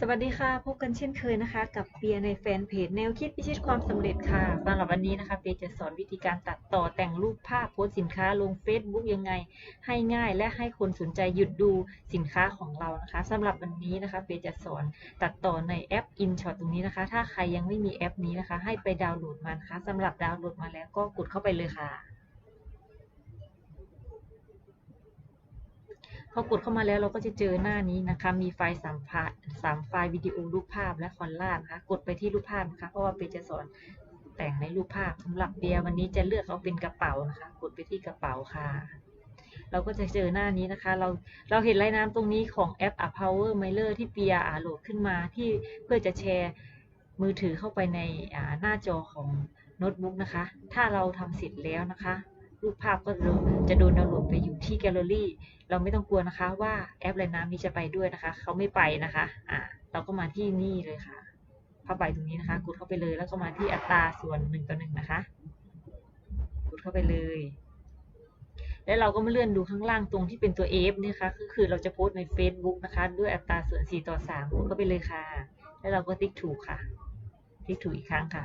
สวัสดีค่ะ พบกันเช่นเคยนะคะ กับเปียในแฟนเพจแนวคิดพิชิตความสำเร็จค่ะสำหรับวันนี้นะคะเปียจะสอนวิธีการตัดต่อแต่งรูปภาพโพสสินค้าลง Facebook ยังไง ให้ง่ายและให้คนสนใจหยุดดูสินค้าของเรานะคะสำหรับวันนี้นะคะเปียจะสอนตัดต่อในแอป InShot ตรงนี้นะคะ ถ้าใครยังไม่มีแอปนี้นะคะ ให้ไปดาวน์โหลดมานะคะสำหรับดาวน์โหลดมาแล้วก็กดเข้าไปเลยค่ะ พอกดเข้ามาแล้วเราก็จะเจอหน้านี้นะคะ มีไฟล์สามไฟล์สามไฟล์วิดีโอรูปภาพและคอนล่านะคะ กดไปที่รูปภาพนะคะ เพราะว่าเปียจะสอนแต่งในรูปภาพสำหรับเปียวันนี้จะเลือกเอาเป็นกระเป๋านะคะ กดไปที่กระเป๋าค่ะ เราก็จะเจอหน้านี้นะคะ เราเราเห็นลายน้ำตรงนี้ของแอป a Power Mailer ที่เปียอ่าโหลดขึ้นมาที่เพื่อจะแชร์มือถือเข้าไปในหน้าจอของโน้ตบุ๊กนะคะ ถ้าเราทำเสร็จแล้วนะคะ รูปภาพก็จะโดนดาวน์โหลดไปอยู่ที่แกลเลอรี่เราไม่ต้องกลัวนะคะว่าแอปลายน้ำนี้จะไปด้วยนะคะเขาไม่ไปนะคะอ่าเราก็มาที่นี่เลยค่ะผ้าใบตรงนี้นะคะ กดเข้าไปเลยแล้วก็มาที่อัตราส่วนหนึ่งต่อหนึ่งนะคะ กดเข้าไปเลย แล้วเราก็มาเลื่อนดูข้างล่างตรงที่เป็นตัว F นี่คะก็คือเราจะโพสใน Facebook นะคะ ด้วยอัตราส่วน 4 ต่อ 3 กดเข้าไปเลยค่ะ แล้วเราก็ติ๊กถูกค่ะ ติ๊กถูกอีกครั้งค่ะ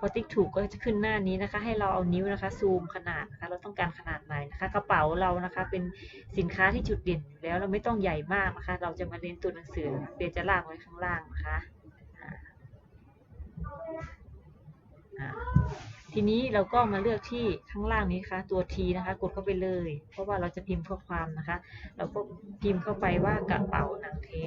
พอติ๊กถูกก็จะขึ้นหน้านี้นะคะ ให้เราเอานิ้วนะคะ ซูมขนาดนะคะ เราต้องการขนาดไหนนะคะ กระเป๋าเรานะคะ เป็นสินค้าที่จุดเด่นอยู่แล้วเราไม่ต้องใหญ่มากนะคะ เราจะมาเรียนตัวหนังสือเดี๋ยวจะลากไว้ข้างล่างนะคะทีนี้เราก็มาเลือกที่ข้างล่างนี้ค่ะตัว T นะคะ กดเข้าไปเลย เพราะว่าเราจะพิมพ์ข้อความนะคะ เราก็พิมพ์เข้าไปว่ากระเป๋าหนังแท้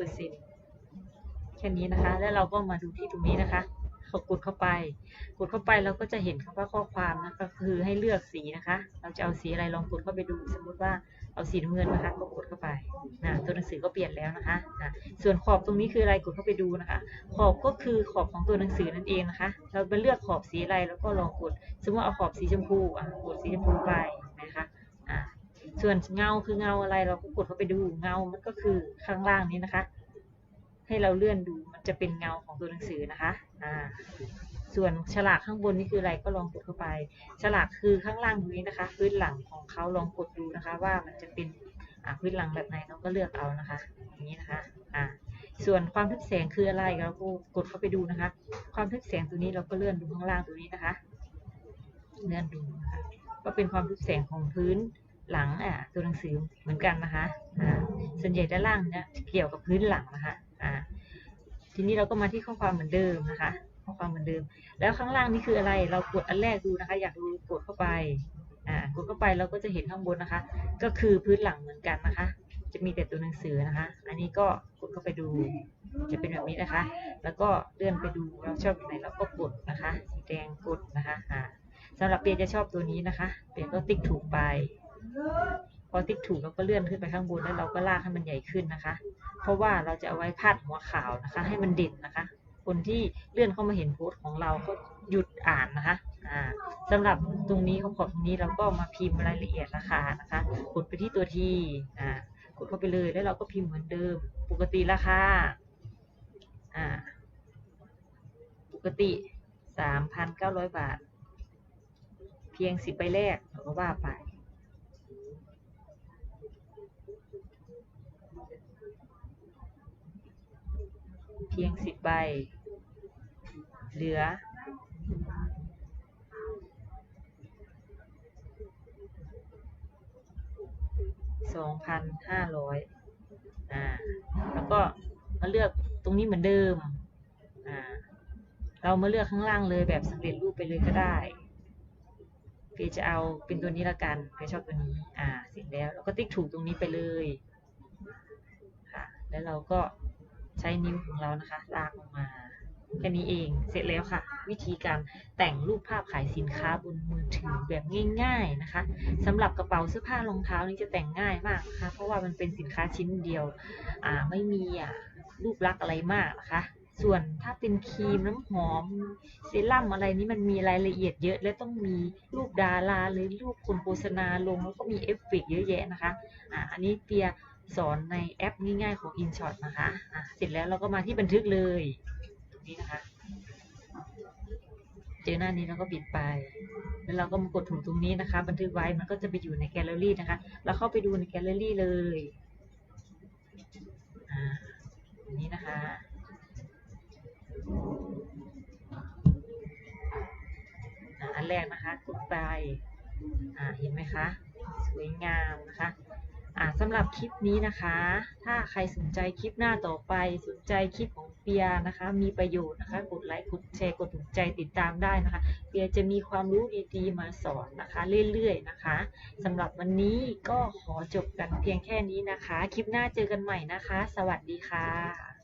ปอร์เซ็นต์แค่นี้นะคะ แล้วเราก็มาดูที่ตรงนี้นะคะเขากดเข้าไป กดเข้าไปเราก็จะเห็นคำว่าข้อความนะก็คือให้เลือกสีนะคะ เราจะเอาสีอะไรลองกดเข้าไปดู สมมุติว่าเอาสีน้ำเงินนะคะ ก็กดเข้าไปนะตัวหนังสือก็เปลี่ยนแล้วนะคะนะส่วนขอบตรงนี้คืออะไรกดเข้าไปดูนะคะ ขอบก็คือขอบของตัวหนังสือนั่นเองนะคะ เราไปเลือกขอบสีอะไรแล้วก็ลองกด สมมติเอาขอบสีชมพูอะกดสีชมพูไป ส่วนเงาคือเงาอะไรเราก็กดเข้าไปดูเงา มันก็คือข้างล่างนี้นะคะ ให้เราเลื่อนดูมันจะเป็นเงาของตัวหนังสือนะคะอ่าส่วนฉลากข้างบนนี่คืออะไรก็ลองกดเข้าไป ฉลากคือข้างล่างตรงนี้นะคะพื้นหลังของเขาลองกดดูนะคะ ว่ามันจะเป็นพื้นหลังแบบไหนเราก็เลือกเอานะคะ อย่างนี้นะคะอ่าส่วนความทึบแสงคืออะไรเราก็กดเข้าไปดูนะคะ ความทึบแสงตัวนี้เราก็เลื่อนดูข้างล่างตัวนี้นะคะ เลื่อนดูนะคะก็เป็นความทึบแสงของพื้น หลังอ่าตัวหนังสือเหมือนกันนะคะอ่าส่วนใหญ่ด้านล่างเนี่ยเกี่ยวกับพื้นหลังนะคะอ่าทีนี้เราก็มาที่ข้อความเหมือนเดิมนะคะข้อความเหมือนเดิม แล้วข้างล่างนี่คืออะไร เรากดอันแรกดูนะคะ อยากดูกดเข้าไปอ่ากดเข้าไปเราก็จะเห็นข้างบนนะคะ ก็คือพื้นหลังเหมือนกันนะคะ จะมีแต่ตัวหนังสือนะคะ อันนี้ก็กดเข้าไปดู จะเป็นแบบนี้นะคะ แล้วก็เลื่อนไปดูเราชอบตัวไหนเราก็กดนะคะสีแดงกดนะคะอ่าสำหรับเปียจะชอบตัวนี้นะคะ เปียก็ติ๊กถูกไป พอติ๊กถูกเราก็เลื่อนขึ้นไปข้างบนแล้วเราก็ลากให้มันใหญ่ขึ้นนะคะ เพราะว่าเราจะเอาไว้พาดหัวข่าวนะคะ ให้มันเด่นนะคะ คนที่เลื่อนเข้ามาเห็นโพสต์ของเราก็หยุดอ่านนะคะสำหรับตรงนี้ขอบตรงนี้เราก็มาพิมพ์รายละเอียดราคานะคะกดไปที่ตัวที่กดเข้าไปเลยแล้วเราก็พิมพ์เหมือนเดิม ปกติราคาอ่าปกติสามพันเก้าร้อยบาท เพียงสิบใบแรกเราก็ว่าไป เพียงสิบใบ เหลือสองพันห้าร้อยอ่า แล้วก็มาเลือกตรงนี้เหมือนเดิม อ่า เรามาเลือกข้างล่างเลยแบบสำเร็จรูปไปเลยก็ได้เพียจะเอาเป็นตัวนี้ละกันเพียชอบตัวนี้ อ่า เสร็จแล้ว เราก็ติ๊กถูกตรงนี้ไปเลย ค่ะ แล้วเราก็ ใช้นิ้วของเรานะคะ ลากออกมาแค่นี้เองเสร็จแล้วค่ะ วิธีการแต่งรูปภาพขายสินค้าบนมือถือแบบง่าย ๆนะคะสำหรับกระเป๋าเสื้อผ้ารองเท้านี่จะแต่งง่ายมากนะคะ เพราะว่ามันเป็นสินค้าชิ้นเดียวอ่าไม่มีอะรูปลักษณ์อะไรมากนะคะ ส่วนถ้าเป็นครีมน้ำหอมเซรั่มอะไรนี้มันมีรายละเอียดเยอะและต้องมีรูปดาราเลยรูปคนโฆษณาลงแล้วก็มีเอฟเฟกต์เยอะแยะนะคะอ่าอันนี้เปีย สอนในแอปง่ายๆของ InShot นะคะะเสร็จแล้วเราก็มาที่บันทึกเลยตรงนี้นะคะ เจอหน้านี้เราก็ปิดไป แล้วเราก็มากดถุงตรงนี้นะคะ บันทึกไว้มันก็จะไปอยู่ในแกลเลอรี่นะคะ เราเข้าไปดูในแกลเลอรี่เลยอันนี้นะคะอันแรกนะคะกดไปเห็นไหมคะ สวยงามนะคะ สำหรับคลิปนี้นะคะ ถ้าใครสนใจคลิปหน้าต่อไป สนใจคลิปของเปียนะคะ มีประโยชน์นะคะ กดไลค์ กดแชร์ กดถูกใจติดตามได้นะคะ เปียจะมีความรู้ดีๆมาสอนนะคะ เรื่อยๆนะคะสำหรับวันนี้ก็ขอจบกันเพียงแค่นี้นะคะ คลิปหน้าเจอกันใหม่นะคะ สวัสดีค่ะ